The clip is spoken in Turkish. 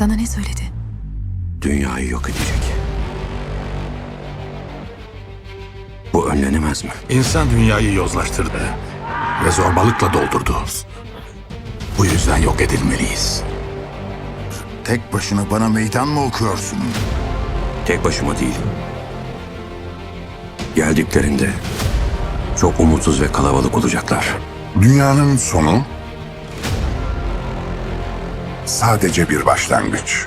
Sana ne söyledi? Dünyayı yok edecek. Bu önlenemez mi? İnsan dünyayı yozlaştırdı ve zorbalıkla doldurdu. Bu yüzden yok edilmeliyiz. Tek başına bana meydan mı okuyorsun? Tek başıma değilim. Geldiklerinde çok umutsuz ve kalabalık olacaklar. Dünyanın sonu sadece bir başlangıç.